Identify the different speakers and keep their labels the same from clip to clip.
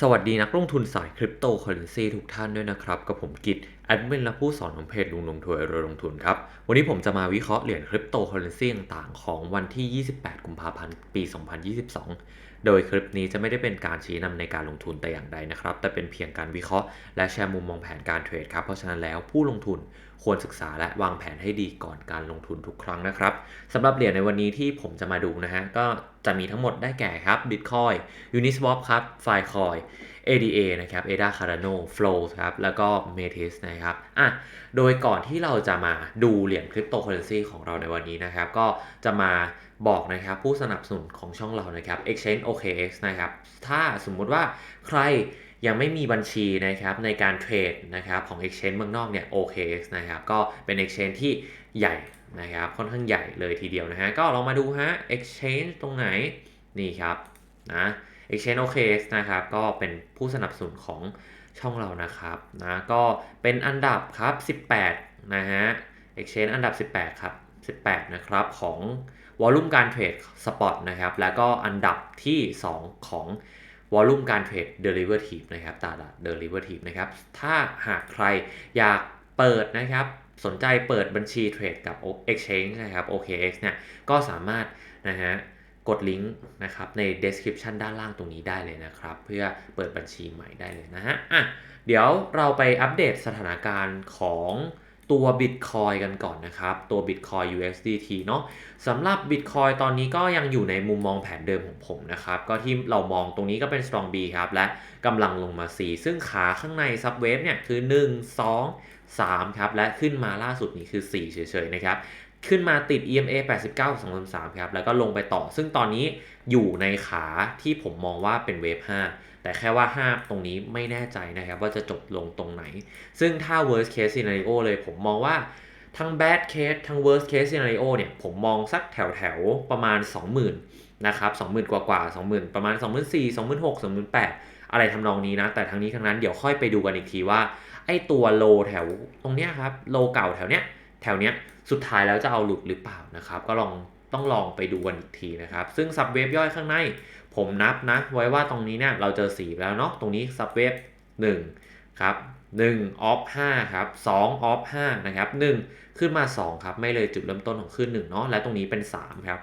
Speaker 1: สวัสดีนักลงทุนสายคริปโตเคอเรนซีทุกท่านด้วยนะครับ กับผมกิตแอดมินและผู้สอนของเพจลุงลงทุนรวยลงทุนครับ วันนี้ผมจะมาวิเคราะห์เหรียญคริปโตเคอเรนซีต่างๆของวันที่ 28 กุมภาพันธ์ ปี 2022 โดยคลิปนี้จะไม่ได้เป็นการชี้นำในการลงทุนแต่อย่างใดนะครับ แต่เป็นเพียงการวิเคราะห์และแชร์มุมมองแผนการเทรดครับ เพราะฉะนั้นแล้วผู้ลงทุน ควรศึกษาและวางแผนให้ดีก่อนการลงทุนทุกครั้งนะครับสำหรับเหรียญในวันนี้ที่ผมจะมาดูนะฮะ ก็จะมีทั้งหมดได้แก่ครับ Bitcoin Uniswap ครับ Filecoin ADA นะครับ ADA Cardano Flow ครับ แล้วก็ Metis นะครับ อะ โดยก่อนที่เราจะมาดูเหรียญคริปโตเคอเรนซีของเราในวันนี้นะครับ ก็จะมาบอกนะครับผู้สนับสนุนของช่องเรานะครับ Exchange OKX นะครับ ถ้าสมมุติว่าใคร ยังไม่มีบัญชีนะครับในการเทรดนะครับของ Exchange เมืองนอกเนี่ย OKX นะครับก็เป็น Exchange ที่ใหญ่นะครับค่อนข้างใหญ่เลยทีเดียวนะฮะก็ลองมาดูฮะ Exchange ตรงไหนนี่ครับนะ Exchange OKX นะครับก็เป็นผู้สนับสนุนของช่องเรานะครับนะก็เป็นอันดับครับ 18นะฮะ Exchange อันดับ 18 ครับ 18 นะครับของวอลุ่มการเทรดสปอตนะครับแล้วก็อันดับที่ 2 ของ วอลุ่มการเทรด Derivative นะครับตลาด Derivative นะครับถ้าหากใครอยากเปิดนะครับสนใจเปิดบัญชีเทรดกับ Exchange นะครับ OKX เนี่ยก็สามารถนะฮะกดลิงก์นะครับใน description ด้านล่างตรงนี้ได้เลยนะครับ เพื่อเปิดบัญชีใหม่ได้เลยนะฮะอะเดี๋ยวเราไปอัปเดตสถานการณ์ของ ตัว Bitcoin กันก่อนนะครับ ตัว Bitcoin USDT เนาะสำหรับ Bitcoin ตอนนี้ก็ยังอยู่ในมุมมองแผนเดิมของผมนะครับ ก็ที่เรามองตรงนี้ก็เป็น strong B ครับ และกำลังลงมา4ซึ่งขาข้างใน subwave เนี่ยคือ 1 2 3 ครับ และขึ้นมาล่าสุดนี้คือ 4 เฉยๆ นะครับ ขึ้นมาติด EMA 89 2 3 ครับ แล้วก็ลงไปต่อ ซึ่งตอนนี้อยู่ในขาที่ผมมองว่าเป็นเวฟ5 แต่แค่ว่า5ตรงนี้ไม่แน่ใจนะครับว่าจะจบลงตรงไหน ซึ่งถ้า worst case scenario เลยผมมองว่าทั้ง bad case ทั้ง worst case scenario เนี่ยผมมองสักแถวแถวประมาณ 20,000นะครับ20,000 กว่ากว่า20,000 ประมาณ 24,000 26,000 28,000 อะไรทำนองนี้นะ แต่ทั้งนี้ทั้งนั้นเดี๋ยวค่อยไปดูกันอีกทีว่า ไอ้ตัวโลแถวตรงเนี้ยครับ โลเก่าแถวเนี้ย แถวเนี้ย สุดท้ายแล้วจะเอาหลุดหรือเปล่านะครับ ก็ลองต้องลองไปดูกันอีกทีนะครับ ซึ่งซับเวฟย่อยข้างใน ผมนับนะไว้ว่าตรงนี้เนี่ยเราเจอสีแล้วเนาะตรงนี้ซับเวฟ1ครับ1ออฟ5ครับ2ออฟ5นะครับ1ขึ้นมา 2 ครับ ไม่เลยจุดเริ่มต้นของขึ้น1เนาะและตรงนี้เป็น 3 ครับ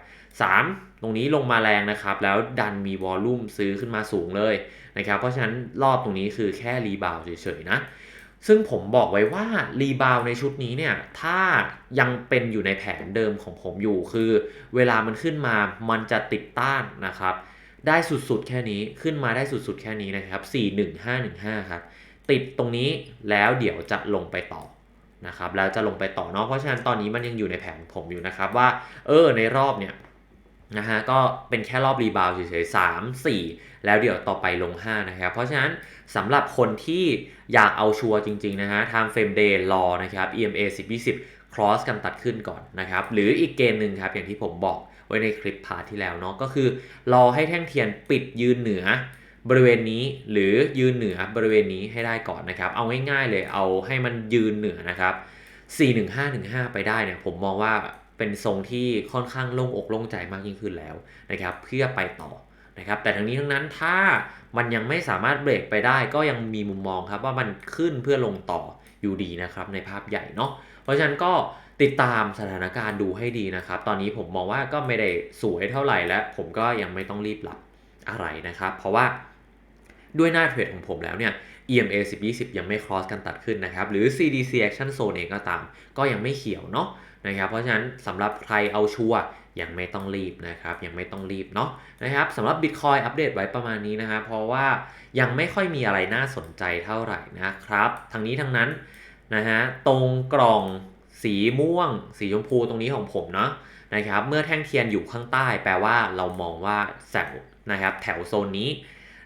Speaker 1: 3 ตรงนี้ลงมาแรงนะครับ แล้วดันมีวอลลุ่มซื้อขึ้นมาสูงเลยนะครับ เพราะฉะนั้นรอบตรงนี้คือแค่รีบาวเฉยๆนะ ซึ่งผมบอกไว้ว่ารีบาวในชุดนี้เนี่ย ถ้ายังเป็นอยู่ในแผนเดิมของผมอยู่คือ เวลามันขึ้นมามันจะติดต้านนะครับ ได้สุดๆ แค่นี้ขึ้นมาได้สุดๆ แค่นี้นะครับ 41515 ครับ ติดตรงนี้แล้วเดี๋ยวจะลงไปต่อนะครับแล้วจะลงไปต่อเนาะเพราะฉะนั้นตอนนี้มันยังอยู่ในแผนผมอยู่นะครับว่า เออในรอบเนี่ยนะฮะก็เป็นแค่รอบรีบาวเฉยๆ3 4แล้วเดี๋ยวต่อไปลง 5 นะครับ เพราะฉะนั้นสำหรับคนที่อยากเอาชัวร์จริง ๆ นะฮะทางเฟรมเดย์รอนะครับ EMA 10 20 cross กันตัดขึ้นก่อนนะครับ หรืออีกเกณฑ์หนึ่งครับ อย่างที่ผมบอก ไว้ในคลิปพาทที่แล้วเนาะก็คือรอให้แท่งเทียนปิดยืนเหนือบริเวณนี้หรือยืนเหนือบริเวณนี้ให้ได้ก่อนนะครับ เอาง่ายๆเลยเอาให้มันยืนเหนือนะครับ41515 ไปได้เนี่ยผมมองว่าเป็นทรงที่ค่อนข้างโล่งอกโล่งใจมากยิ่งขึ้นแล้วนะครับเพื่อไปต่อนะครับแต่ทั้งนี้ทั้งนั้นถ้ามันยังไม่สามารถเบรกไปได้ก็ยังมีมุมมองครับว่ามันขึ้นเพื่อลงต่ออยู่ดีนะครับในภาพใหญ่เนาะเพราะฉะนั้นก็ ติดตามสถานการณ์ดูให้ดีนะครับ ตอนนี้ผมมองว่าก็ไม่ได้สวยเท่าไหร่และผมก็ยังไม่ต้องรีบหลับอะไรนะครับ เพราะว่าด้วยหน้าเทรดของผมแล้วเนี่ย EMA 10 20 ยังไม่ cross กันตัดขึ้นนะครับ หรือ CDC action zone เองก็ตาม ก็ยังไม่เขียวเนาะนะครับ เพราะฉะนั้นสำหรับใครเอาชัวร์ยังไม่ต้องรีบนะครับ ยังไม่ต้องรีบเนาะนะครับสำหรับ Bitcoin อัปเดตไว้ประมาณนี้นะครับเพราะว่ายังไม่ค่อยมีอะไรน่าสนใจเท่าไหร่นะครับ ทั้งนี้ทั้งนั้นนะฮะตรงกล่อง สีม่วง สีชมพูตรงนี้ของผมเนาะนะครับ เมื่อแท่งเทียนอยู่ข้างใต้แปลว่าเรามองว่าแถวนะครับแถวโซนนี้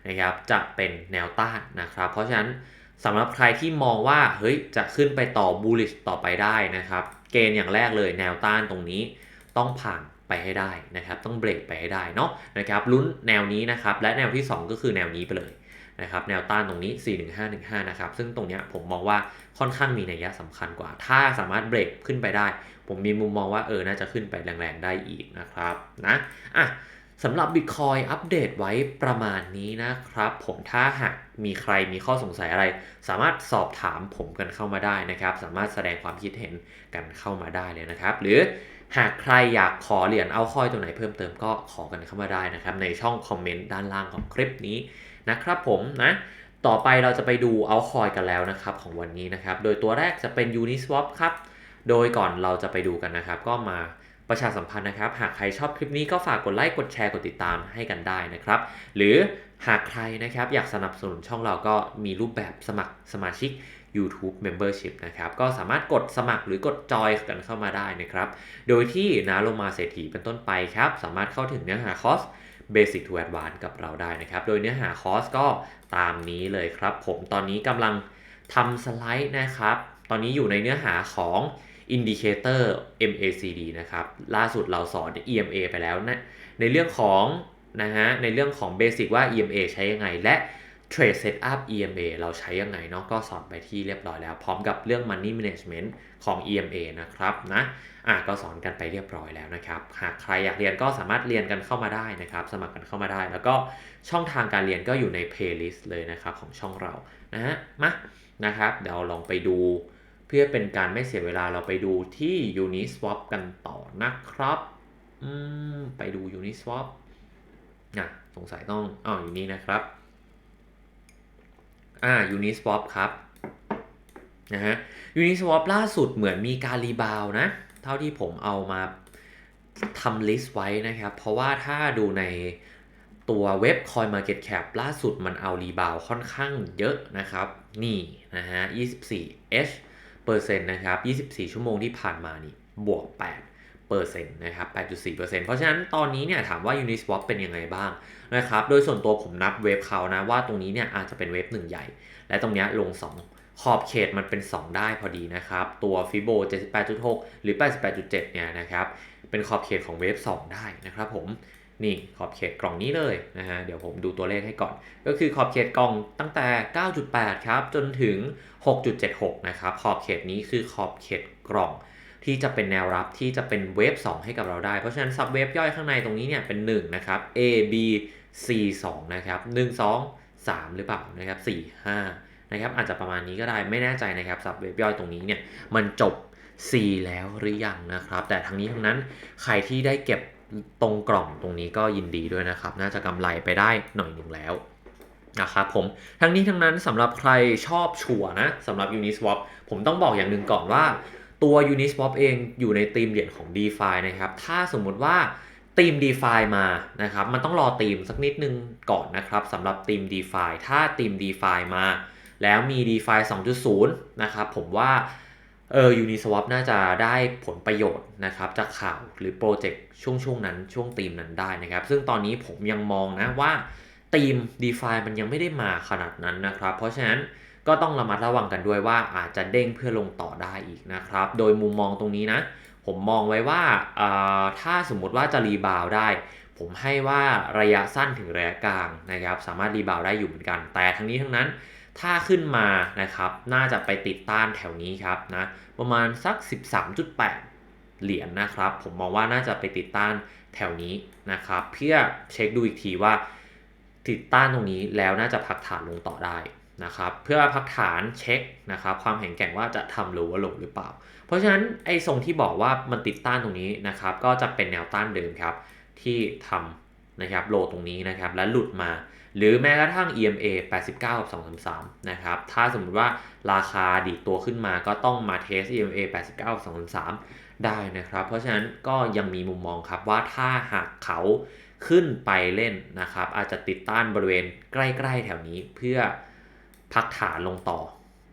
Speaker 1: นะครับจะเป็นแนวต้านนะครับ เพราะฉะนั้นสำหรับใครที่มองว่าเฮ้ยจะขึ้นไปต่อ bullish ต่อไปได้นะครับ เกณฑ์อย่างแรกเลยแนวต้านตรงนี้ต้องผ่านไปให้ได้นะครับ ต้องเบรกไปให้ได้เนาะนะครับลุ้นแนวนี้นะครับ และแนวที่ 2 ก็คือแนวนี้ไปเลย นะครับแนวต้านตรงนี้ 41515 นะครับ ซึ่งตรงนี้ผมมองว่าค่อนข้างมีนัยยะสำคัญกว่า ถ้าสามารถเบรกขึ้นไปได้ ผมมีมุมมองว่าเออน่าจะขึ้นไปแรงๆได้อีกนะครับนะอะสำหรับ Bitcoin อัปเดตไว้ประมาณนี้นะครับ ผมถ้าหากมีใครมีข้อสงสัยอะไร สามารถสอบถามผมกันเข้ามาได้นะครับ สามารถแสดงความคิดเห็นกันเข้ามาได้เลยนะครับ หรือ หากใครอยากขอเหรียญเอาคอยตัวไหนเพิ่มเติมก็ขอกันเข้ามาได้นะครับ ในช่องคอมเมนต์ด้านล่างของคลิปนี้นะครับผมนะต่อไปเราจะไปดูเอาคอยกันแล้วนะครับของวันนี้นะครับ โดยตัวแรกจะเป็น Uniswap ครับ โดยก่อนเราจะไปดูกันนะครับ ก็มาประชาสัมพันธ์นะครับ หากใครชอบคลิปนี้ก็ฝากกดไลค์ กดแชร์ กดติดตามให้กันได้นะครับ หรือหากใครนะครับอยากสนับสนุนช่องเราก็มีรูปแบบสมัครสมาชิก YouTube Membership นะครับ ก็สามารถกดสมัครหรือกดจอยกันเข้ามาได้นะครับ โดยที่นาโลมาเศรษฐีเป็นต้นไปครับ สามารถเข้าถึงเนื้อหาคอร์ส Basic to Advanced กับเราได้นะครับ โดยเนื้อหาคอร์สก็ตามนี้เลยครับ ผมตอนนี้กำลังทำสไลด์นะครับ ตอนนี้อยู่ในเนื้อหาของ Indicator MACD นะครับ ล่าสุดเราสอน EMA ไปแล้วนะ ในเรื่องของนะฮะ ในเรื่องของ Basic ว่า EMA ใช้ยังไง และ Trade Setup EMA เราใช้ยังไงเนาะก็สอนไปที่เรียบร้อยแล้ว พร้อมกับเรื่อง Money Management ของ EMA นะครับนะอะก็สอนกันไปเรียบร้อยแล้วนะครับ หากใครอยากเรียนก็สามารถเรียนกันเข้ามาได้นะครับ สมัครกันเข้ามาได้ แล้วก็ช่องทางการเรียนก็อยู่ใน playlist เลยนะครับของช่องเรานะฮะมานะครับเดี๋ยวลองไปดูเพื่อเป็นการไม่เสียเวลาเราไปดูที่ Uniswap กันต่อนะครับอืมไปดู Uniswap นะสงสัยต้องอ๋ออยู่นี่นะครับ อ่า Uniswap ครับนะฮะ Uniswap ล่าสุดเหมือนมีการรีบาวนะ เท่าที่ผมเอามาทำลิสต์ไว้นะครับ เพราะว่าถ้าดูในตัวเว็บ CoinMarketCap ล่าสุดมันเอารีบาวค่อนข้างเยอะนะครับ นี่นะฮะ 24 H เปอร์เซ็นต์นะครับ 24 ชั่วโมงที่ผ่านมานี่ บวก 8 เปอร์เซ็นต์นะครับ 8.4เปอร์เซ็นต์เพราะฉะนั้นตอนนี้เนี่ยถามว่า Uniswap เป็นยังไงบ้างนะครับ โดยส่วนตัวผมนับเวฟเขานะว่าตรงนี้เนี่ยอาจจะเป็นเวฟหนึ่งใหญ่ และตรงเนี้ยลง 2 ขอบเขตมันเป็น 2 ได้พอดีนะครับ ตัว Fibo 78.6 หรือ 88.7 เนี่ยนะครับ เป็นขอบเขตของเวฟ2 ได้นะครับผม นี่ขอบเขตกล่องนี้เลยนะฮะ เดี๋ยวผมดูตัวเลขให้ก่อน ก็คือขอบเขตกล่องตั้งแต่ 9.8 ครับ จนถึง 6.76 นะครับ ขอบเขตนี้คือขอบเขตกล่อง ที่จะเป็นแนวรับที่จะเป็นเวฟ2 ให้กับเราได้ เพราะฉะนั้นซับเวฟย่อยข้างในตรงนี้เนี่ยเป็น1นะครับ A B C 2นะครับ1 2 3 หรือเปล่านะครับ4 5นะครับอาจจะประมาณนี้ก็ได้ไม่แน่ใจนะครับซับเวฟย่อยตรงนี้เนี่ยมันจบ C แล้วหรือยังนะครับ แต่ทั้งนี้ทั้งนั้นใครที่ได้เก็บตรงกล่องตรงนี้ก็ยินดีด้วยนะครับ น่าจะกำไรไปได้หน่อยหนึ่งแล้วนะครับผมทั้งนี้ทั้งนั้นสำหรับใครชอบชัวนะสำหรับ Uniswap ผมต้องบอกอย่างหนึ่งก่อนว่า ตัว Uniswap เองอยู่ในธีมเหรียญของ DeFi นะครับ ถ้าสมมุติว่าธีม DeFi มานะครับ มันต้องรอธีมสักนิดนึงก่อนนะครับสำหรับธีม DeFi ถ้าธีม DeFi มา แล้วมี DeFi 2.0 นะครับผมว่าเออ Uniswap น่าจะได้ผลประโยชน์นะครับจากข่าวหรือโปรเจกต์ช่วงช่วงนั้นช่วงธีมนั้นได้นะครับ ซึ่งตอนนี้ผมยังมองนะว่าธีม DeFi มันยังไม่ได้มาขนาดนั้นนะครับ เพราะฉะนั้น ก็ต้องระมัดระวังกันด้วยว่าอาจจะเด้งเพื่อลงต่อได้อีกนะครับ โดยมุมมองตรงนี้นะ ผมมองไว้ว่าถ้าสมมุติว่าจะรีบาวได้ ผมให้ว่าระยะสั้นถึงระยะกลางนะครับ สามารถรีบาวได้อยู่เหมือนกัน แต่ทั้งนี้ทั้งนั้นถ้าขึ้นมานะครับ น่าจะไปติดต้านแถวนี้ครับนะ ประมาณสัก 13.8 เหรียญนนะครับ ผมมองว่าน่าจะไปติดต้านแถวนี้นะครับ เพื่อเช็คดูอีกทีว่าติดต้านตรงนี้แล้วน่าจะพักฐานลงต่อได้ นะครับเพื่อพักฐานเช็คนะครับความแข็งแกร่งว่าจะทำ lower low หรือเปล่า เพราะฉะนั้นไอ้ทรงที่บอกว่ามันติดต้านตรงนี้นะครับก็จะเป็นแนวต้านเดิมครับที่ทำนะครับโลตรงนี้นะครับและหลุดมา หรือแม้กระทั่ง EMA 89กับ233นะครับถ้าสมมุติว่าราคาดีตัวขึ้นมาก็ต้องมาเทส EMA 89กับ233ได้นะครับ เพราะฉะนั้นก็ยังมีมุมมองครับว่าถ้าหากเขาขึ้นไปเล่นนะครับอาจจะติดต้านบริเวณใกล้ ๆ แถวนี้เพื่อ พักฐานลงต่อ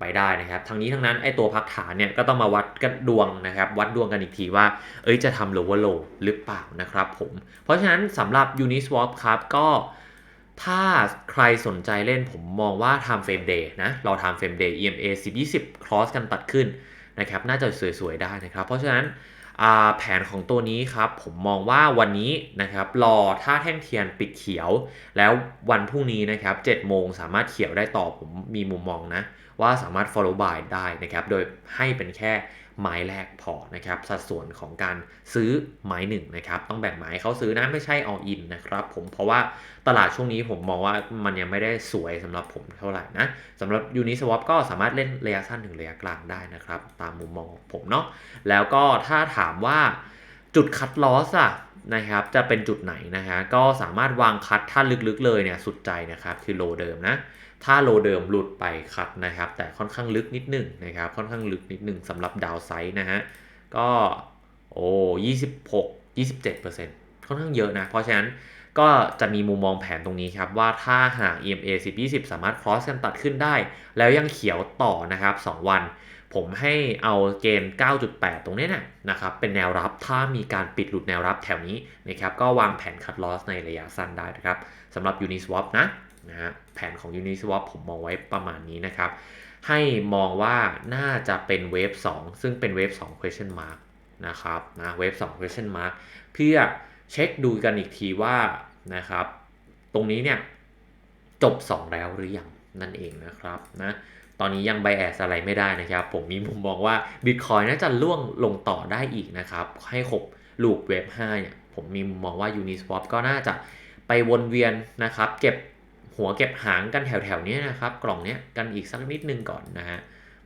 Speaker 1: ไปได้นะครับทั้งนี้ทั้งนั้นไอตัวพักฐานเนี่ยก็ต้องมาวัดกันดวงนะครับ วัดดวงกันอีกทีว่า เอ้ยจะทำ lower low หรือเปล่านะครับผม เพราะฉะนั้นสำหรับ Uniswap ครับก็ถ้าใครสนใจเล่นผมมองว่า time frame day นะ เรา time frame day EMA 10 20 cross กันตัดขึ้นนะครับ น่าจะสวยๆได้นะครับ เพราะฉะนั้น แผนของตัวนี้ครับ ผมมองว่าวันนี้นะครับรอถ้าแท่งเทียนปิดเขียว แล้ววันพรุ่งนี้นะครับ7โมงสามารถเขียวได้ต่อผมมีมุมมองนะ ว่าสามารถ follow by ได้นะครับ โดยให้เป็นแค่ ไม้แรกพอนะครับ สัดส่วนของการซื้อไม้หนึ่งนะครับ ต้องแบ่งไม้เขาซื้อนะไม่ใช่ all in นะครับผมเพราะว่าตลาดช่วงนี้ผมมองว่ามันยังไม่ได้สวยสำหรับผมเท่าไหร่นะสำหรับ Uniswap ก็สามารถเล่นระยะสั้นถึงระยะกลางได้นะครับ ตามมุมมองของผมเนาะแล้วก็ถ้าถามว่าจุดคัดลอสอะนะครับจะเป็นจุดไหนนะฮะก็สามารถวางคัดถ้าลึกๆเลยเนี่ยสุดใจนะครับคือโลเดิมนะ ถ้าโลเดิมหลุดไปคัดนะครับ แต่ค่อนข้างลึกนิดหนึ่งนะครับ ค่อนข้างลึกนิดหนึ่งสำหรับดาวไซด์นะฮะ ก็โอ้ยี่สิบหกยี่สิบเจ็ดเปอร์เซ็นต์ค่อนข้างเยอะนะ เพราะฉะนั้นก็จะมีมุมมองแผนตรงนี้ครับ ว่าถ้าหาก EMA 10 20 สามารถ cross กันตัดขึ้นได้ แล้วยังเขียวต่อนะครับ 2 วัน ผมให้เอาเกณฑ์9.8 ตรงนี้นะนะครับ เป็นแนวรับถ้ามีการปิดหลุดแนวรับแถวนี้นะครับ ก็วางแผน cut loss ในระยะสั้นได้นะครับสำหรับ Uniswap นะ นะฮะแผนของ Uniswap ผมมองไว้ประมาณนี้นะครับ ให้มองว่าน่าจะเป็นเวฟ2 ซึ่งเป็นเวฟ2 question mark นะครับนะเวฟ2 question mark เพื่อเช็คดูกันอีกทีว่านะครับ ตรงนี้เนี่ยจบ 2 แล้วหรือยังนั่นเองนะครับนะตอนนี้ยังไบแอสอะไรไม่ได้นะครับ ผมมีมุมมองว่า Bitcoin น่าจะล่วงลงต่อได้อีกนะครับ ให้ครบลูปเวฟ5เนี่ยผมมีมุมมองว่า Uniswap ก็น่าจะไปวนเวียนนะครับ เก็บ หัวเก็บหางกันแถวๆนี้นะครับ กล่องนี้กันอีกสักนิดนึงก่อนนะฮะ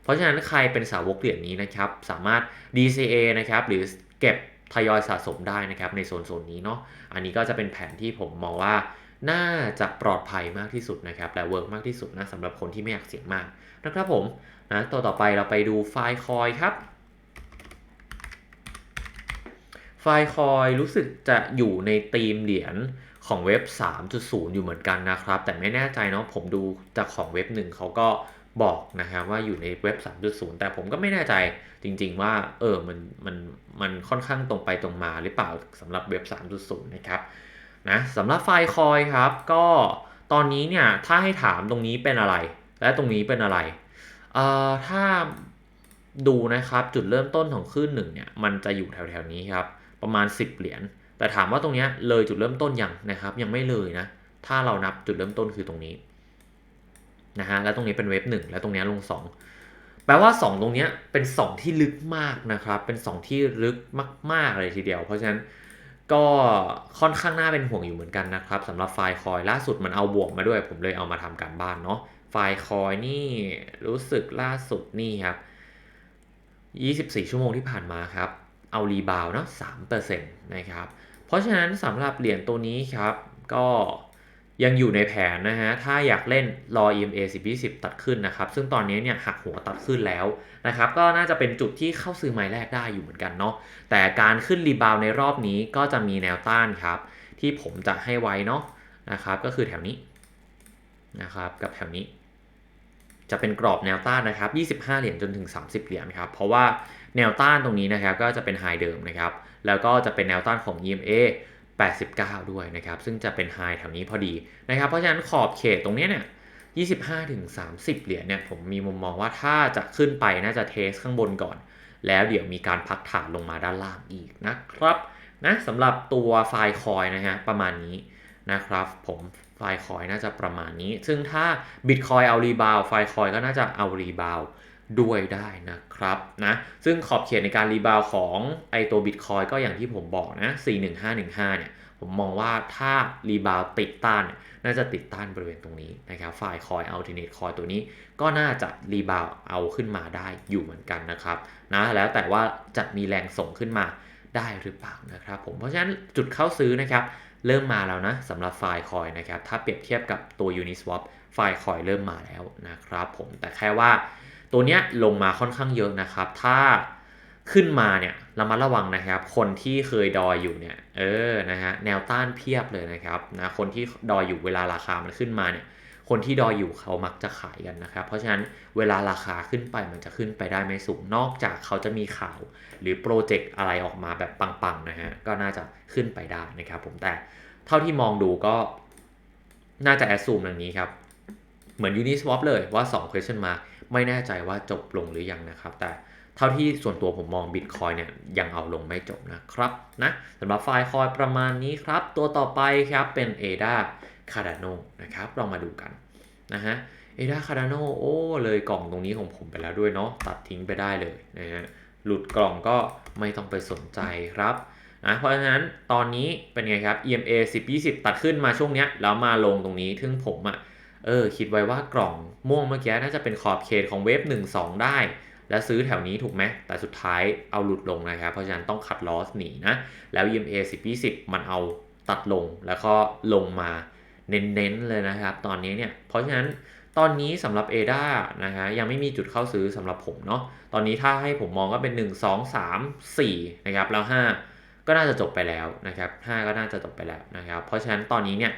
Speaker 1: เพราะฉะนั้นใครเป็นสาวกเหรียญนี้นะครับ สามารถ DCA นะครับหรือเก็บทยอยสะสมได้นะครับในโซนโซนนี้เนาะอันนี้ก็จะเป็นแผนที่ผมมองว่าน่าจะปลอดภัยมากที่สุดนะครับและเวิร์กมากที่สุดนะสำหรับคนที่ไม่อยากเสี่ยงมากนะครับผมนะตัวต่อไปเราไปดูไฟล์คอยครับไฟล์คอยรู้สึกจะอยู่ในธีมเหรียญ ของเว็บ 3.0 อยู่เหมือนกันนะครับ แต่ไม่แน่ใจเนาะผมดูจากของเว็บหนึ่งเขาก็บอกนะครับว่าอยู่ในเว็บ 3.0 แต่ผมก็ไม่แน่ใจจริง ๆ ว่าเออมันมันมันค่อนข้างตรงไปตรงมาหรือเปล่าสำหรับเว็บ 3.0 นะครับนะสำหรับไฟคอยครับก็ตอนนี้เนี่ยถ้าให้ถามตรงนี้เป็นอะไร และตรงนี้เป็นอะไรเอ่อถ้าดูนะครับจุดเริ่มต้นของคลื่นหนึ่งเนี่ยมันจะอยู่แถวๆนี้ครับประมาณ 10 เหรียญ แต่ถามว่าตรงนี้เลยจุดเริ่มต้นยังนะครับ ยังไม่เลยนะ ถ้าเรานับจุดเริ่มต้นคือตรงนี้นะฮะแล้วตรงนี้เป็นเวฟหนึ่งแล้วตรงนี้ลง 2 แปลว่า 2 ตรงนี้เป็น 2 ที่ลึกมากนะครับ เป็น 2 ที่ลึกมาก ๆ เลยทีเดียว เพราะฉะนั้นก็ค่อนข้างน่าเป็นห่วงอยู่เหมือนกันนะครับสำหรับไฟล์คอยล่าสุดมันเอาบวกมาด้วย ผมเลยเอามาทำการบ้านเนาะไฟล์คอยนี่รู้สึกล่าสุดนี่ครับ 24 ชั่วโมงที่ผ่านมาครับ เอารีบาวเนาะ3%นะครับ เพราะฉะนั้นสำหรับเหรียญตัวนี้ครับ ก็ยังอยู่ในแผนนะฮะ ถ้าอยากเล่นรอ EMA 10 20 ตัดขึ้นนะครับ ซึ่งตอนนี้เนี่ยหักหัวตัดขึ้นแล้วนะครับ ก็น่าจะเป็นจุดที่เข้าซื้อไม้แรกได้อยู่เหมือนกันเนาะ แต่การขึ้นรีบาวในรอบนี้ก็จะมีแนวต้านครับ ที่ผมจะให้ไว้เนาะนะครับ ก็คือแถวนี้นะครับ กับแถวนี้ จะเป็นกรอบแนวต้านนะครับ 25 เหรียญจนถึง 30 เหรียญครับ เพราะว่าแนวต้านตรงนี้นะครับก็จะเป็นไฮเดิมนะครับ แล้วก็จะเป็นแนวต้านของ EMA 89 ด้วยนะครับ ซึ่งจะเป็นไฮแถวนี้พอดีนะครับ เพราะฉะนั้นขอบเขตตรงนี้เนี่ย 25 ถึง 30 เหรียญเนี่ย ผมมีมุมมองว่าถ้าจะขึ้นไปน่าจะเทสข้างบนก่อน แล้วเดี๋ยวมีการพักฐานลงมาด้านล่างอีกนะครับ นะสำหรับตัวไฟล์คอยนะฮะประมาณนี้นะครับ ผม ไฟคอยน่าจะประมาณนี้ ซึ่งถ้า Bitcoin เอารีบาวไฟคอยก็น่าจะเอารีบาวด้วยได้นะครับนะซึ่งขอบเขตในการรีบาวของไอตัว Bitcoin ก็อย่างที่ผมบอกนะ 41515 เนี่ย ผมมองว่าถ้ารีบาวติดต้านน่าจะติดต้านบริเวณตรงนี้นะครับฝ่ายคอยอัลเทอร์เนทคอยตัวนี้ก็น่าจะรีบาวเอาขึ้นมาได้อยู่เหมือนกันนะครับนะแล้วแต่ว่าจะมีแรงส่งขึ้นมาได้หรือเปล่านะครับผมเพราะฉะนั้นจุดเข้าซื้อนะครับ เริ่มมาแล้วนะสำหรับไฟล์คอยนะครับ ถ้าเปรียบเทียบกับตัว Uniswap ไฟล์คอยเริ่มมาแล้วนะครับผม แต่แค่ว่าตัวเนี้ยลงมาค่อนข้างเยอะนะครับ ถ้าขึ้นมาเนี่ยระมัดระวังนะครับ คนที่เคยดอยอยู่เนี่ย เออ นะฮะ แนวต้านเพียบเลยนะครับ นะ คนที่ดอยอยู่เวลาราคามันขึ้นมาเนี่ย คนที่ดอยอยู่เขามักจะขายกันนะครับ เพราะฉะนั้นเวลาราคาขึ้นไปมันจะขึ้นไปได้ไม่สูง นอกจากเขาจะมีข่าว หรือโปรเจกต์อะไรออกมาแบบปังๆนะฮะก็น่าจะขึ้นไปได้นะครับผมแต่เท่าที่มองดูก็น่าจะแอดซูมอย่างนี้ครับ เหมือน Uniswap เลยว่า 2 question mark ไม่แน่ใจว่าจบลงหรือยังนะครับ แต่เท่าที่ส่วนตัวผมมอง Bitcoin เนี่ยยังเอาลงไม่จบนะครับนะสำหรับไฟล์คอยประมาณนี้ครับ ตัวต่อไปครับเป็น ADA Cardano นะครับเรามาดูกันนะฮะ ADA Cardano โอ้เลยกล่องตรงนี้ของผมไปแล้วด้วยเนาะตัดทิ้งไปได้เลยนะฮะหลุดกล่องก็ไม่ต้องไปสนใจครับนะเพราะฉะนั้นตอนนี้เป็นไงครับ EMA 10 20 ตัดขึ้นมาช่วงเนี้ยแล้วมาลงตรงนี้ซึ่งผมอะ่ะเออคิดไว้ว่ากล่องม่วงเมื่อกี้น่าจะเป็นขอบเขตของเวฟ1 2 ได้ และซื้อแถวนี้ถูกไหมแต่สุดท้ายเอาหลุดลงนะครับ เพราะฉะนั้นต้องคัดลอสหนีนะ แล้ว EMA 10 20 มันเอาตัดลงแล้วก็ลงมา เน้นๆเลยนะครับ ตอนนี้เนี่ย เพราะฉะนั้นตอนนี้สำหรับ ADA นะฮะยังไม่มีจุดเข้าซื้อสำหรับผมเนาะตอนนี้ถ้าให้ผมมองก็เป็น 1 2 3 4นะครับแล้ว 5 ก็น่าจะจบไปแล้วนะครับ5ก็น่าจะจบไปแล้วนะครับ เพราะฉะนั้นตอนนี้เนี่ย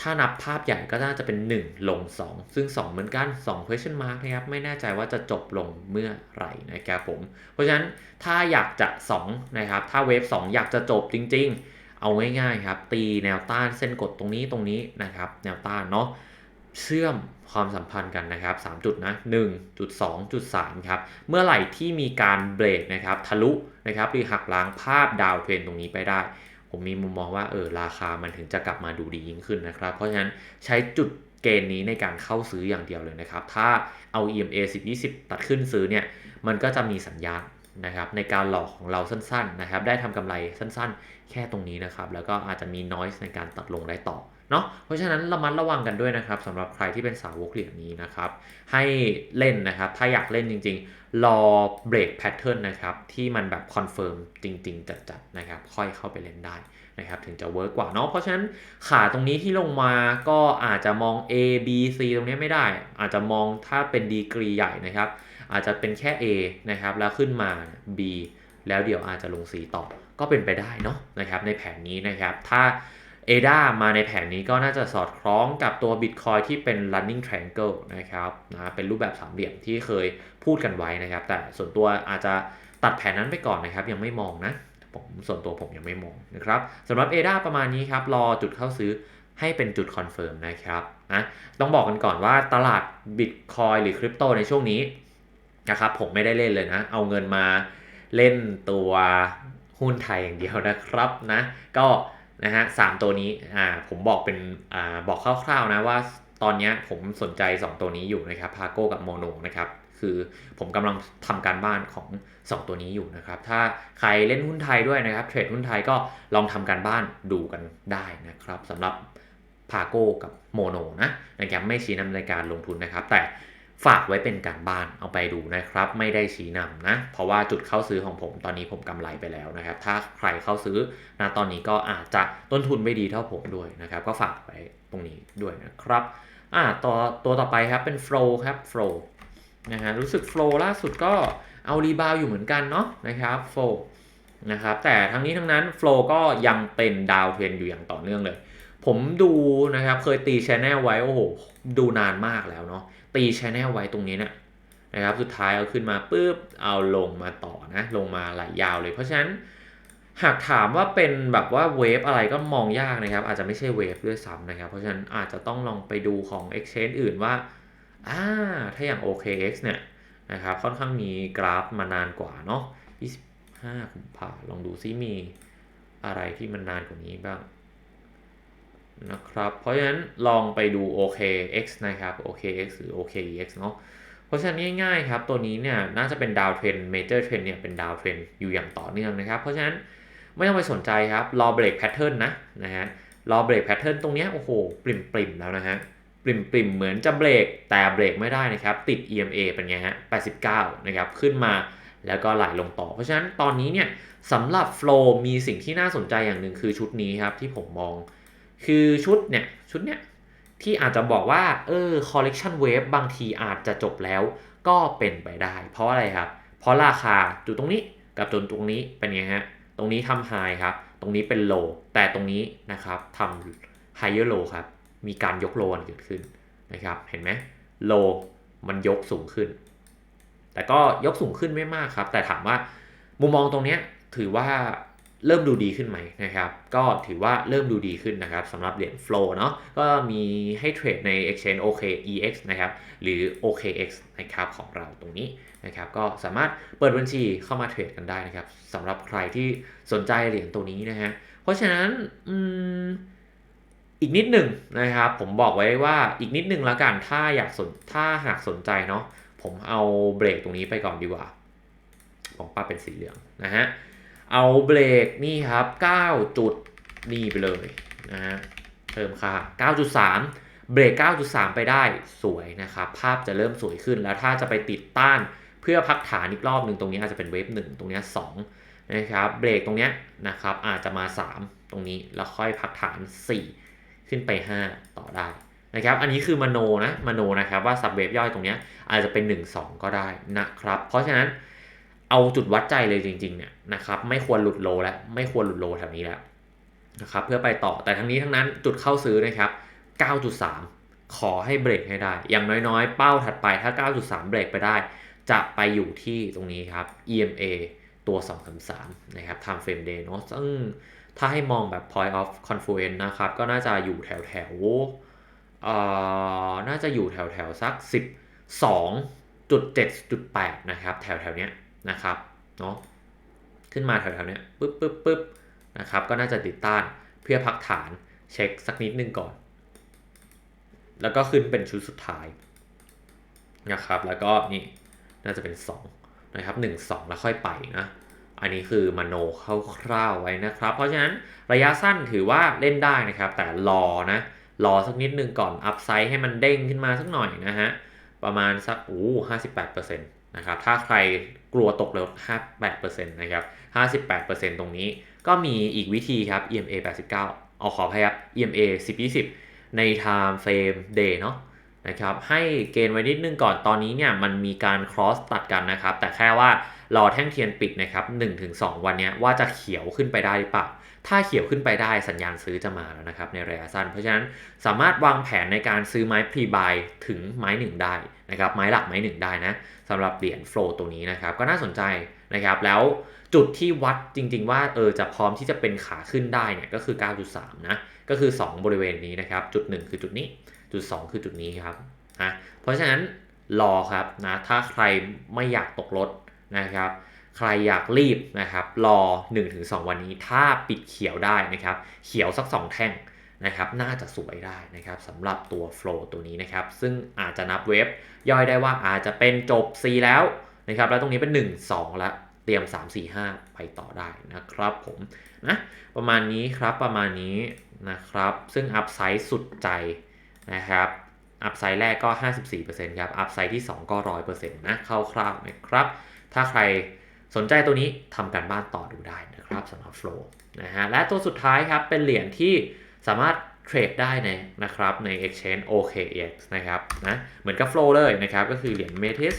Speaker 1: ถ้านับภาพใหญ่ก็น่าจะเป็น 1 ลง 2 ซึ่ง 2 เหมือนกัน 2 question mark นะครับ ไม่แน่ใจว่าจะจบลงเมื่อไหร่นะครับผม เพราะฉะนั้นถ้าอยากจะ 2 นะครับ ถ้าเวฟ2 อยากจะจบจริง ๆ เอาง่ายๆครับ ตีแนวต้านเส้นกดตรงนี้ตรงนี้นะครับ แนวต้านเนาะเชื่อมความสัมพันธ์กันนะครับ3จุดนะ1จุด2จุด3ครับเมื่อไหร่ที่มีการเบรกนะครับทะลุนะครับหรือหักล้างภาพดาวเทรนตรงนี้ไปได้ ผมมีมุมมองว่าเออราคามันถึงจะกลับมาดูดียิ่งขึ้นนะครับ เพราะฉะนั้นใช้จุดเกณฑ์นี้ในการเข้าซื้ออย่างเดียวเลยนะครับ ถ้าเอา EMA 10 20 ตัดขึ้นซื้อเนี่ยมันก็จะมีสัญญาณนะครับในการหลอกของเราสั้นๆนะครับได้ทำกำไรสั้นๆ แค่ตรงนี้นะครับ แล้วก็อาจจะมี noise ในการตัดลงได้ต่อเนาะเพราะฉะนั้นระมัดระวังกันด้วยนะครับสำหรับใครที่เป็นสาวกเหรียญนี้นะครับ ให้เล่นนะครับ ถ้าอยากเล่นจริง ๆ รอเบรกแพทเทิร์นนะครับ ที่มันแบบคอนเฟิร์มจริง ๆ จัดๆนะครับ ค่อยเข้าไปเล่นได้นะครับ ถึงจะเวิร์กกว่าเนาะเพราะฉะนั้นขาตรงนี้ที่ลงมาก็อาจจะมอง A B C ตรงนี้ไม่ได้ อาจจะมองถ้าเป็นดีกรีใหญ่นะครับ อาจจะเป็นแค่ A นะครับแล้วขึ้นมา B แล้วเดี๋ยวอาจจะลง C ต่อ ก็เป็นไปได้เนาะนะครับในแผนนี้นะครับ ถ้า ADA มาในแผนนี้ก็น่าจะสอดคล้องกับตัว Bitcoin ที่เป็น running triangle นะครับนะเป็นรูปแบบสามเหลี่ยมที่เคยพูดกันไว้นะครับ แต่ส่วนตัวอาจจะตัดแผนนั้นไปก่อนนะครับ ยังไม่มองนะผมส่วนตัวผมยังไม่มองนะครับสำหรับ ADA ประมาณนี้ครับ รอจุดเข้าซื้อให้เป็นจุดคอนเฟิร์มนะครับนะต้องบอกกันก่อนว่าตลาด Bitcoin หรือคริปโตในช่วงนี้นะครับผมไม่ได้เล่นเลยนะ เอาเงินมาเล่นตัว หุ้นไทยอย่างเดียวนะครับนะก็นะฮะสามตัวนี้อ่าผมบอกเป็นอ่าบอกคร่าวๆนะว่าตอนนี้ผมสนใจ 2 ตัวนี้อยู่นะครับพาโก้กับโมโนนะครับคือผมกำลังทำการบ้านของ 2 ตัวนี้อยู่นะครับถ้าใครเล่นหุ้นไทยด้วยนะครับเทรดหุ้นไทยก็ลองทำการบ้านดูกันได้นะครับสำหรับพาโก้กับโมโนนะนะครับไม่ชี้นำในการลงทุนนะครับ แต่ ฝากไว้เป็นการบ้านเอาไปดูนะครับ ไม่ได้ชี้นำนะ เพราะว่าจุดเข้าซื้อของผมตอนนี้ผมกำไรไปแล้วนะครับ ถ้าใครเข้าซื้อนะตอนนี้ก็อาจจะต้นทุนไม่ดีเท่าผมด้วยนะครับ ก็ฝากไว้ตรงนี้ด้วยนะครับอ่าตัวตัวต่อไปครับเป็น Flow ครับ Flow นะฮะรู้สึก Flow ล่าสุดก็เอารีบาวอยู่เหมือนกันเนาะนะครับ Flow นะครับแต่ทั้งนี้ทั้งนั้น Flow ก็ยังเป็นดาวเทรนอยู่อย่างต่อเนื่องเลย ผมดูนะครับเคยตีชแนลไว้โอ้โหดูนานมากแล้วเนาะ ตีชแนลไว้ตรงนี้เนี่ยนะครับสุดท้ายเอาขึ้นมาปุ๊บเอาลงมาต่อนะลงมาไหลายาวเลย เพราะฉะนั้นหากถามว่าเป็นแบบว่าเวฟอะไรก็มองยากนะครับ อาจจะไม่ใช่เวฟด้วยซ้ำนะครับ เพราะฉะนั้นอาจจะต้องลองไปดูของ Exchange อื่นว่าอ่าถ้าอย่าง OKX เนี่ยนะครับค่อนข้างมีกราฟมานานกว่าเนาะ25กุมภาลองดูซิมีอะไรที่มันนานกว่านี้บ้าง นะครับเพราะฉะนั้นลองไปดู OKX นะครับ OKX หรือ OKEX เนาะเพราะฉะนั้นง่ายๆครับ ตัวนี้เนี่ยน่าจะเป็นดาวเทรนเมเจอร์เทรนเนี่ยเป็นดาวเทรนอยู่อย่างต่อเนื่องนะครับ เพราะฉะนั้นไม่ต้องไปสนใจครับรอเบรกแพทเทิร์นนะนะฮะรอเบรกแพทเทิร์นตรงนี้โอ้โห ปริมปริมแล้วนะฮะปริมปริมเหมือนจะเบรกแต่เบรกไม่ได้นะครับ ติด EMA เป็นไงฮะ89 นะครับขึ้นมาแล้วก็ไหลลงต่อ เพราะฉะนั้นตอนนี้เนี่ยสำหรับ Flow มีสิ่งที่น่าสนใจอย่างหนึ่งคือชุดนี้ครับที่ผมมอง คือชุดเนี่ย ชุดเนี้ยที่อาจจะบอกว่า เออคอลเลกชันเวฟบางทีอาจจะจบแล้วก็เป็นไปได้ เพราะอะไรครับ เพราะราคาจุดตรงนี้กับจุดตรงนี้เป็นไงฮะ ตรงนี้ทำไฮครับ ตรงนี้เป็นโลแต่ตรงนี้นะครับทำไฮเออร์โลครับ มีการยกโลเกิดขึ้นนะครับ เห็นไหมโลมันยกสูงขึ้น แต่ก็ยกสูงขึ้นไม่มากครับ แต่ถามว่ามุมมองตรงนี้ถือว่า เริ่มดูดีขึ้นไหมนะครับ ก็ถือว่าเริ่มดูดีขึ้นนะครับสำหรับเหรียญ Flow เนาะก็มีให้เทรดใน Exchange OKEX นะครับหรือ OKX นะครับของเราตรงนี้นะครับ ก็สามารถเปิดบัญชีเข้ามาเทรดกันได้นะครับสำหรับใครที่สนใจเหรียญตัวนี้นะฮะเพราะฉะนั้นออีกนิดหนึ่งนะครับ ผมบอกไว้ว่าอีกนิดหนึ่งละกันถ้าอยากสนถ้าหากสนใจเนาะผมเอาเบรกตรงนี้ไปก่อนดีกว่าของป้าเป็นสีเหลืองนะฮะ เอาเบรกนี่ครับ 9 จุดนี่ไปเลยนะฮะเพิ่มค่า 9.3 เบรก 9.3 ไปได้สวยนะครับ ภาพจะเริ่มสวยขึ้นแล้วถ้าจะไปติดต้านเพื่อพักฐานอีกรอบหนึ่งตรงนี้อาจจะเป็นเวฟ1ตรงนี้2นะครับเบรกตรงนี้นะครับอาจจะมา 3 ตรงนี้แล้วค่อยพักฐาน 4 ขึ้นไป 5 ต่อได้นะครับอันนี้คือมโนนะมโนนะครับว่าสับเวฟย่อยตรงนี้อาจจะเป็น 1 2 ก็ได้นะครับ เพราะฉะนั้น เอาจุดวัดใจเลยจริงๆเนี่ยนะครับไม่ควรหลุดโลแล้วไม่ควรหลุดโลแถวนี้แล้วนะครับเพื่อไปต่อแต่ทั้งนี้ทั้งนั้นจุดเข้าซื้อนะครับ 9.3 ขอให้เบรกให้ได้ อย่างน้อยๆ เป้าถัดไปถ้า 9.3 เบรกไปได้ จะไปอยู่ที่ตรงนี้ครับ EMA ตัว 233 นะครับ time frame day เนอะซึ่งถ้าให้มองแบบ point of confluence นะครับ ก็น่าจะอยู่แถวแถวๆเอ่อน่าจะอยู่แถวแถวๆสัก 12.7.8 นะครับ แถวแถวๆเนี้ย นะครับเนาะขึ้นมาแถวๆเนี้ยปึ๊บปึ๊บปึ๊บนะครับก็น่าจะติดต้านเพื่อพักฐานเช็คสักนิดนึงก่อน แล้วก็ขึ้นเป็นชุดสุดท้ายนะครับแล้วก็นี่น่าจะเป็น 2 นะครับ 1 2 แล้วค่อยไปนะอันนี้คือมโนคร่าวๆไว้นะครับ เพราะฉะนั้นระยะสั้นถือว่าเล่นได้นะครับ แต่รอนะรอสักนิดนึงก่อนอัพไซด์ให้มันเด้งขึ้นมาสักหน่อยนะฮะประมาณสักอู้58%นะครับถ้าใคร กลัวตกเลย58%นะครับ58%ตรงนี้ก็มีอีกวิธีครับ EMA 89เอาขอพยับ EMA 10 20 ใน time frame day เนาะนะครับให้เกณฑ์ไว้นิดนึงก่อนตอนนี้เนี่ยมันมีการ cross ตัดกันนะครับ แต่แค่ว่า รอแท่งเทียนปิดนะครับ1-2 วันนี้ว่าจะเขียวขึ้นไปได้หรือเปล่า ถ้าเขียวขึ้นไปได้สัญญาณซื้อจะมาแล้วนะครับในระยะสั้น เพราะฉะนั้นสามารถวางแผนในการซื้อไม้พรีบายถึงไม้หนึ่งได้นะครับไม้หลักไม้หนึ่งได้นะสำหรับเหรียญโฟลตัวนี้นะครับก็น่าสนใจนะครับแล้วจุดที่วัดจริงๆว่าเออจะพร้อมที่จะเป็นขาขึ้นได้เนี่ยก็คือ 9.3 นะก็คือ 2 บริเวณนี้นะครับจุด 1 คือจุดนี้จุด 2 คือจุดนี้ครับนะเพราะฉะนั้นรอครับนะถ้าใครไม่อยากตกรถ นะครับ ใครอยากรีบนะครับ รอ 1-2 วันนี้ถ้าปิดเขียวได้นะครับ เขียวสัก 2 แท่งนะครับ น่าจะสวยได้นะครับสำหรับตัวโฟลตัวนี้นะครับ ซึ่งอาจจะนับเวฟย่อยได้ว่าอาจจะเป็นจบ C แล้วนะครับ แล้วตรงนี้เป็น 1 2 แล้วเตรียม 3 4 5 ไปต่อได้นะครับผมนะประมาณนี้ครับประมาณนี้นะครับ ซึ่งอัพไซด์สุดใจนะครับอัพไซด์แรกก็ 54%ครับ อัพไซด์ที่ 2 ก็ 100%นะคร่าวๆนะครับ ถ้าใครสนใจตัวนี้ทำการบ้านต่อดูได้นะครับสำหรับ Flow นะฮะและตัวสุดท้ายครับเป็นเหรียญที่สามารถเทรดได้ในนะครับใน Exchange OKX นะครับนะเหมือนกับ Flow เลยนะครับก็คือเหรียญ Metis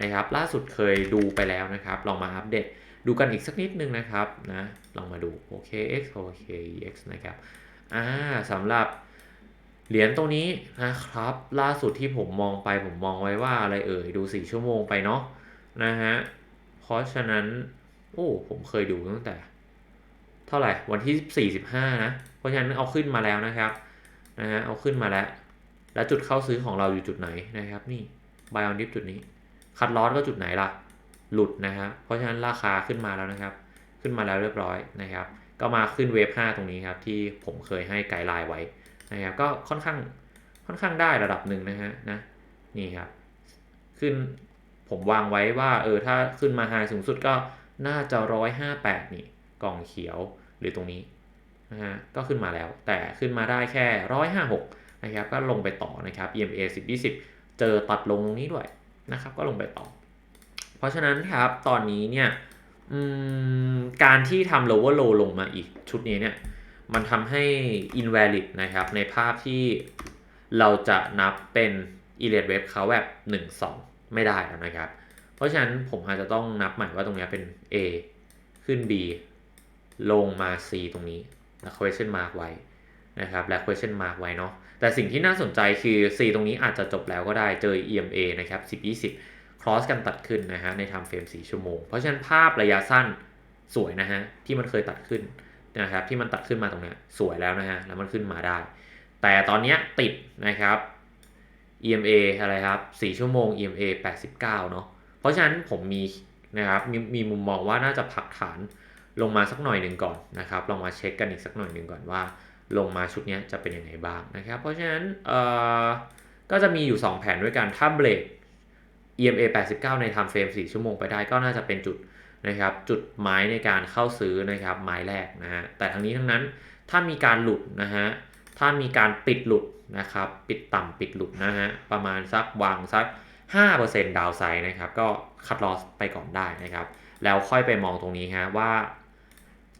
Speaker 1: นะครับล่าสุดเคยดูไปแล้วนะครับ ลองมาอัปเดตดูกันอีกสักนิดนึงนะครับนะลองมาดู OKX OKX นะครับอ่าสำหรับเหรียญตรงนี้นะครับ ล่าสุดที่ผมมองไปผมมองไว้ว่าอะไรเอ่ยดู 4 ชั่วโมงไปเนาะ นะฮะ เพราะฉะนั้น โอ้ ผมเคยดูตั้งแต่ เท่าไหร่ วันที่45นะ เพราะฉะนั้นเอาขึ้นมาแล้วนะครับนะฮะเอาขึ้นมาแล้ว แล้วจุดเข้าซื้อของเราอยู่จุดไหนนะครับ นี่บายออนดิฟจุดนี้ คัดลอสก็จุดไหนล่ะ หลุดนะครับเพราะฉะนั้นราคาขึ้นมาแล้วนะครับ ขึ้นมาแล้วเรียบร้อยนะครับ ก็มาขึ้นเวฟ5ตรงนี้ครับ ที่ผมเคยให้ไกด์ไลน์ไว้นะครับก็ค่อนข้างค่อนข้างได้ระดับหนึ่งนะฮะนะนี่ครับ ขึ้น ผมวางไว้ว่าเออถ้าขึ้นมาไฮสูงสุดก็น่าจะร้อยห้าแปดนี่กล่องเขียวหรือตรงนี้นะฮะก็ขึ้นมาแล้ว แต่ขึ้นมาได้แค่ร้อยห้าหกนะครับก็ลงไปต่อนะครับ EMA 10 20 เจอตัดลงตรงนี้ด้วยนะครับก็ลงไปต่อ เพราะฉะนั้นครับตอนนี้เนี่ยการที่ทำ lower low ลงมาอีกชุดนี้เนี่ยมันทำให้ invalid นะครับในภาพที่เราจะนับเป็น e l i t wave เขาแบบ 1 2 ไม่ได้แล้วนะครับ เพราะฉะนั้นผมอาจจะต้องนับใหม่ว่าตรงนี้เป็น A ขึ้น B ลงมา C ตรงนี้แล้ว question mark ไว้นะครับและ question mark ไว้เนาะแต่สิ่งที่น่าสนใจคือ C ตรงนี้อาจจะจบแล้วก็ได้เจอ EMA นะครับ10 20 cross กันตัดขึ้นนะฮะใน time frame 4 ชั่วโมง เพราะฉะนั้นภาพระยะสั้นสวยนะฮะที่มันเคยตัดขึ้นนะครับที่มันตัดขึ้นมาตรงนี้สวยแล้วนะฮะแล้วมันขึ้นมาได้ แต่ตอนนี้ติดนะครับ EMA อะไรครับ 4 ชั่วโมง EMA 89 เนาะ เพราะฉะนั้นผมมีนะครับมมีมุมมองว่าน่าจะพักฐานลงมาสักหน่อยหนึ่งก่อนนะครับ ลองมาเช็คกันอีกสักหน่อยหนึ่งก่อนว่า ลงมาชุดนี้จะเป็นยังไงบ้างนะครับ เพราะฉะนั้นเอ่อก็จะมีอยู่ 2 แผนด้วยกัน ถ้าเบรก EMA 89 ใน time frame 4 ชั่วโมงไปได้ก็น่าจะเป็นจุดนะครับจุดไม้ในการเข้าซื้อนะครับไม้แรกนะฮะแต่ทั้งนี้ทั้งนั้นถ้ามีการหลุดนะฮะถ้ามีการปิดหลุด นะครับ ปิดต่ำปิดหลุดนะฮะ ประมาณสักวางสัก 5%ดาวไซด์นะครับ ก็คัดลอสไปก่อนได้นะครับ แล้วค่อยไปมองตรงนี้ฮะว่า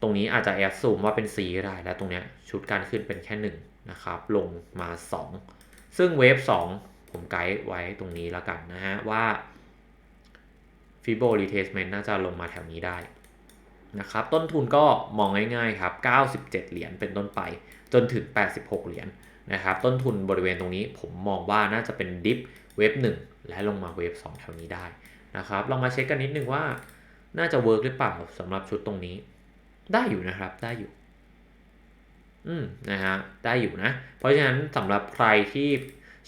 Speaker 1: ตรงนี้อาจจะแอดซูมว่าเป็น C ก็ได้ แล้วตรงเนี้ยชุดการขึ้นเป็นแค่ 1 นะครับ ลงมา 2 ซึ่งเวฟ2 ผมไกด์ไว้ตรงนี้แล้วกันนะฮะว่า Fibo Retracement น่าจะลงมาแถวนี้ได้นะครับต้นทุนก็มองง่ายๆครับ 97 เหรียญเป็นต้นไปจนถึง 86 เหรียญ นะครับต้นทุนบริเวณตรงนี้ผมมองว่าน่าจะเป็นดิฟเวฟ1 และลงมาเวฟ2แถวนี้ได้นะครับลองมาเช็คกันนิดนึงว่า น่าจะเวิร์กหรือเปล่าสำหรับชุดตรงนี้ ได้อยู่นะครับได้อยู่ อืมนะฮะได้อยู่นะ เพราะฉะนั้นสำหรับใครที่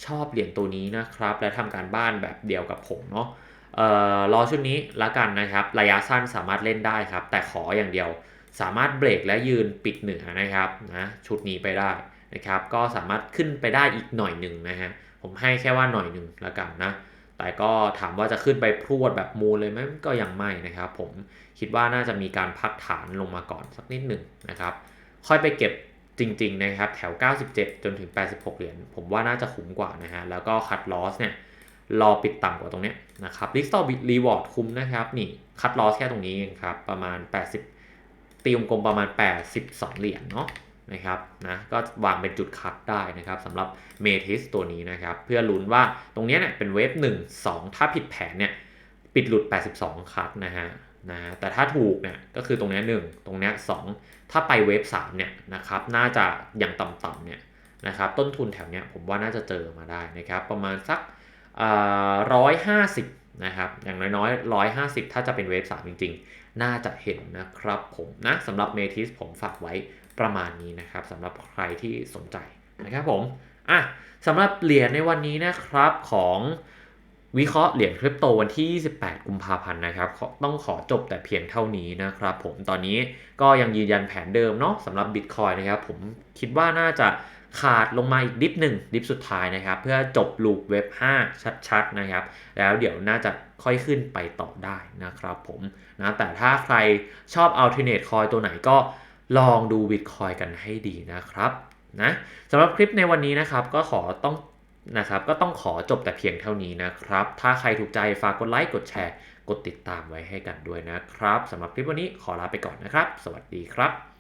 Speaker 1: ชอบเหรียญตัวนี้นะครับ และทำการบ้านแบบเดียวกับผมเนาะเอ่อรอชุดนี้ละกันนะครับ ระยะสั้นสามารถเล่นได้ครับ แต่ขออย่างเดียว สามารถเบรกและยืนปิดเหนือนะครับนะชุดนี้ไปได้ นะครับก็สามารถขึ้นไปได้อีกหน่อยหนึ่งนะฮะผมให้แค่ว่าหน่อยหนึ่งละกันนะแต่ก็ถามว่าจะขึ้นไปพรวดแบบมูลเลยไหมก็ยังไม่นะครับ ผมคิดว่าน่าจะมีการพักฐานลงมาก่อนสักนิดหนึ่งนะครับ ค่อยไปเก็บจริงๆนะครับแถว 97 จนถึง 86 เหรียญผมว่าน่าจะคุ้มกว่านะฮะแล้วก็คัดลอสเนี่ยรอปิดต่ำกว่าตรงเนี้ยนะครับลิสต์ต่อรีวอร์ดคุ้มนะครับนี่คัดลอสแค่ตรงนี้เองครับประมาณ 80 ตีวงกลมประมาณ 82 เหรียญเนาะ นะครับนะก็วางเป็นจุดคัดได้นะครับสำหรับเมทิสตัวนี้นะครับ เพื่อลุ้นว่าตรงนี้เนี่ยเป็นเวฟ1 2 ถ้าผิดแผนเนี่ยปิดหลุด 82 คัดนะฮะนะแต่ถ้าถูกเนี่ยก็คือตรงนี้ 1 ตรงนี้ 2 ถ้าไปเวฟ3เนี่ยนะครับน่าจะอย่างต่ำๆเนี่ยนะครับต้นทุนแถวเนี้ยผมว่าน่าจะเจอมาได้นะครับประมาณสักร้อยห้าสิบนะครับอย่างน้อยๆร้อยห้าสิบถ้าจะเป็นเวฟสามจริงๆ น่าจะเห็นนะครับผมนะสำหรับเมทิสผมฝากไว้ ประมาณนี้นะครับสำหรับใครที่สนใจนะครับผมอะสำหรับเหรียญในวันนี้นะครับของวิเคราะห์เหรียญคริปโตวันที่ 28 กุมภาพันธ์นะครับ ต้องขอจบแต่เพียงเท่านี้นะครับผมตอนนี้ก็ยังยืนยันแผนเดิมเนาะสำหรับ Bitcoin นะครับ ผมคิดว่าน่าจะขาดลงมาอีกดิฟหนึ่งดิฟสุดท้ายนะครับ เพื่อจบลูปเว็บ 5 ชัดๆนะครับ แล้วเดี๋ยวน่าจะค่อยขึ้นไปต่อได้นะครับผมนะแต่ถ้าใครชอบ alternate coin ตัวไหนก็ ลองดูบิตคอยกันให้ดีนะครับนะสำหรับคลิปในวันนี้นะครับก็ขอต้องนะครับก็ต้องขอจบแต่เพียงเท่านี้นะครับ ถ้าใครถูกใจฝากกดไลค์กดแชร์ กดติดตามไว้ให้กันด้วยนะครับสำหรับคลิปวันนี้ขอลาไปก่อนนะครับ สวัสดีครับ